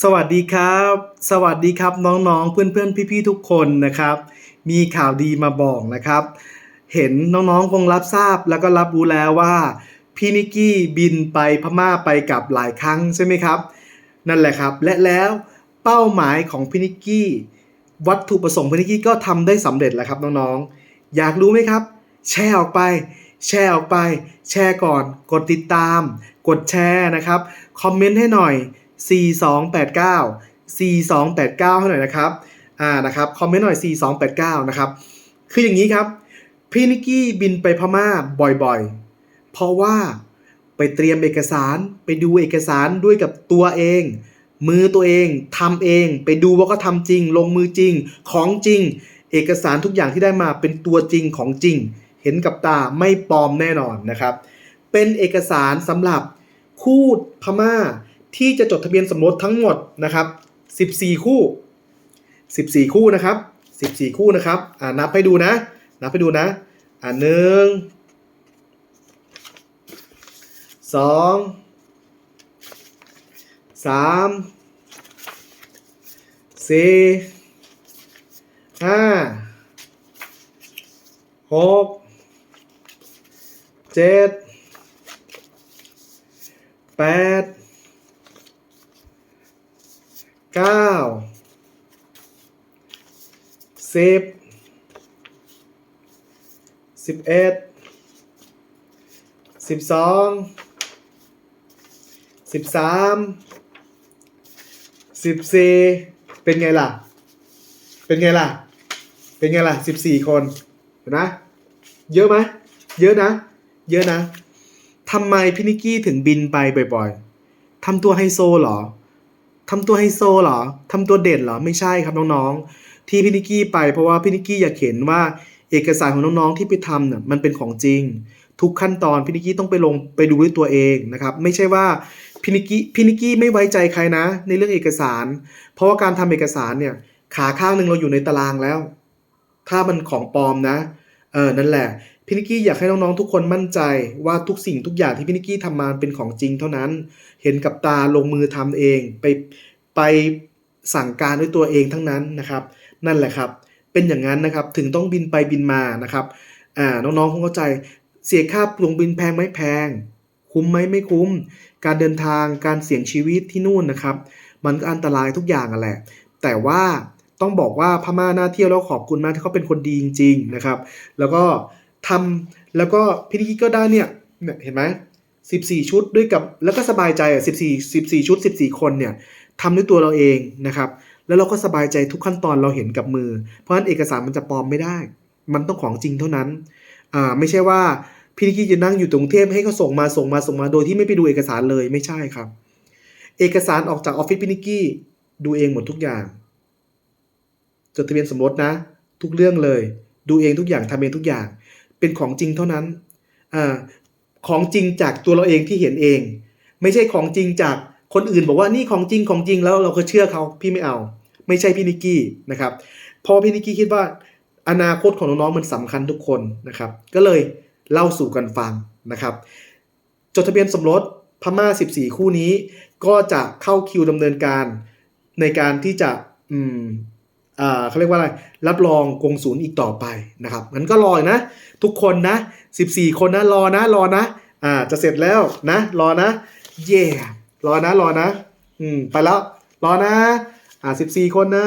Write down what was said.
สวัสดีครับ สวัสดีครับน้องๆ เพื่อนๆ พี่ๆ ทุกคนนะครับ มีข่าวดีมาบอกนะครับ เห็นน้องๆ คงรับทราบแล้วก็รับรู้แล้วว่าพี่นิกกี้บินไปพม่าไปกับหลายครั้งใช่ไหมครับ นั่นแหละครับ และแล้วเป้าหมายของพี่นิกกี้ วัตถุประสงค์พี่นิกกี้ก็ทำได้สำเร็จแล้วครับน้องๆ อยากรู้ไหมครับ แชร์ออกไป แชร์ออกไป แชร์ก่อน กดติดตาม กดแชร์นะครับ คอมเมนต์ให้หน่อย 4289 4289ให้หน่อยนะครับอ่านะครับคอมเมนต์หน่อย 4289 นะครับ คืออย่างนี้ครับ พี่นิกกี้บินไปพม่าบ่อยๆ เพราะว่าไปเตรียมเอกสารไปดูเอกสารด้วยกับตัวเอง มือตัวเองทำเอง ไปดูว่าก็ทำจริง ลงมือจริงของจริง เอกสารทุกอย่างที่ได้มาเป็นตัวจริงของจริง เห็นกับตาไม่ปลอมแน่นอนนะครับ เป็นเอกสารสำหรับคู่พม่า ที่จะจดทะเบียนสมรสทั้งหมดนะครับ 14 คู่ 14 คู่นะครับ 14 คู่นะครับอ่านับให้ดูนะ นับให้ดูนะอ่าหนึ่งสองสามสี่ห้าหกเจ็ดแปด เก้าสิบสิบเอ็ดสิบสองสิบสามสิบสี่เป็นไงล่ะ เป็นไงล่ะ เป็นไงล่ะสิบสี่คนเห็นไหมเยอะไหมเยอะนะ เยอะนะทำไมพี่นิกกี้ถึงบินไปบ่อยๆทำตัวไฮโซเหรอ ทำตัวไฮโซเหรอทำตัวเด่นเหรอไม่ใช่ครับน้องๆ ที่พี่นิกกี้ไปเพราะว่าพี่นิกกี้อยากเห็นว่าเอกสารของน้องๆที่ไปทำเนี่ยมันเป็นของจริง ทุกขั้นตอนพี่นิกกี้ต้องไปลงไปดูด้วยตัวเองนะครับไม่ใช่ว่าพี่นิกกี้พี่นิกกี้ไม่ไว้ใจใครนะ ในเรื่องเอกสาร เพราะว่าการทำเอกสารเนี่ยขาข้างหนึ่งเราอยู่ในตารางแล้ว ถ้ามันของปลอมนะเออนั่นแหละ พี่นิกกี้อยากให้น้องๆทุกคนมั่นใจว่าทุกสิ่งทุกอย่างที่พี่นิกกี้ทำมาเป็นของจริงเท่านั้น เห็นกับตาลงมือทำเองไปไปสั่งการด้วยตัวเองทั้งนั้นนะครับ นั่นแหละครับ เป็นอย่างนั้นนะครับถึงต้องบินไปบินมานะครับอ่าน้องๆคงเข้าใจเสียค่าลงบินแพงไหมแพง คุ้มไหมไม่คุ้ม การเดินทางการเสี่ยงชีวิตที่นู่นนะครับ มันก็อันตรายทุกอย่างอะแหละ แต่ว่าต้องบอกว่าพม่าน่าเที่ยวแล้วขอบคุณมากที่เขาเป็นคนดีจริง ๆนะครับ แล้วก็ ทำแล้วก็พี่นิกกี้ก็ได้เนี่ยเนี่ยเห็นไหม14ชุดด้วยกับแล้วก็สบายใจอะ14 14ชุด14คนเนี่ยทำด้วยตัวเราเองนะครับ แล้วเราก็สบายใจทุกขั้นตอนเราเห็นกับมือ เพราะฉะนั้นเอกสารมันจะปลอมไม่ได้ มันต้องของจริงเท่านั้นอ่าไม่ใช่ว่าพี่นิกกี้จะนั่งอยู่ตรงเทพให้เขาส่งมาส่งมาส่งมาโดยที่ไม่ไปดูเอกสารเลยไม่ใช่ครับ เอกสารออกจากออฟฟิศพี่นิกกี้ดูเองหมดทุกอย่างจดทะเบียนสมรสนะ ทุกเรื่องเลย ดูเองทุกอย่างทำเองทุกอย่าง เป็นของจริงเท่านั้นอ่าของจริงจากตัวเราเองที่เห็นเอง ไม่ใช่ของจริงจากคนอื่นบอกว่านี่ของจริงของจริงแล้วเราก็เชื่อเขาพี่ไม่เอา ไม่ใช่พี่นิกกี้นะครับพราะพี่นิกกี้คิดว่าอนาคตของน้องๆมันสำคัญทุกคนนะครับ ก็เลยเล่าสู่กันฟังนะครับ จดทะเบียนสมรสพม่า 14 คู่นี้ ก็จะเข้าคิวดำเนินการในการที่จะ เขาเรียกว่าอะไร รับรองกงศูนย์อีกต่อไปนะครับงั้นก็รอนะ ทุกคนนะ 14 คนนะรอนะรอนะอ่าจะเสร็จแล้วนะ รอนะ เย่รอนะรอนะ อืมไปแล้ว รอนะ อ่า 14 คนนะ